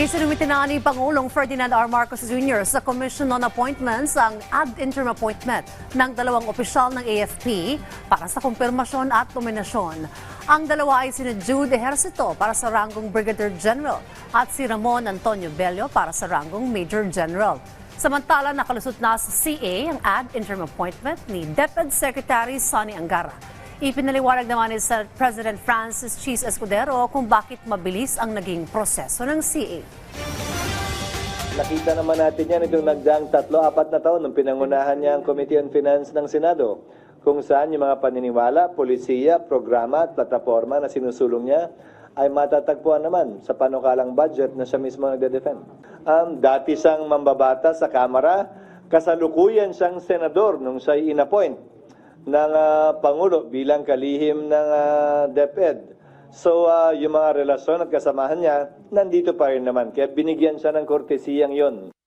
Isinumiti na ni Pangulong Ferdinand R. Marcos Jr. sa Commission on Appointments ang ad interim appointment ng dalawang opisyal ng AFP para sa kumpirmasyon at nominasyon. Ang dalawa ay si Jude Ejercito para sa ranggong Brigadier General at si Ramon Antonio Bello para sa ranggong Major General. Samantala, nakalusot na sa CA ang ad interim appointment ni DepEd Secretary Sonny Angara. Ipinaliwanag naman ni Senate President Francis Cheese Escudero kung bakit mabilis ang naging proseso ng CA. Nakita naman natin yan itong nagdaang tatlo, apat na taon nung pinangunahan niya ang Committee on Finance ng Senado kung saan yung mga paniniwala, polisiya, programa at plataforma na sinusulong niya ay matatagpuan naman sa panukalang budget na siya mismo nagde-defend. Um, dati siyang mambabata sa Kamara, kasalukuyan siyang senador nung siya inappoint ng ah, Pangulo bilang kalihim ng ah, DepEd. So, ah, yung mga relasyon at kasamahan niya, nandito pa rin naman. Kaya binigyan siya ng kortesiyang yon.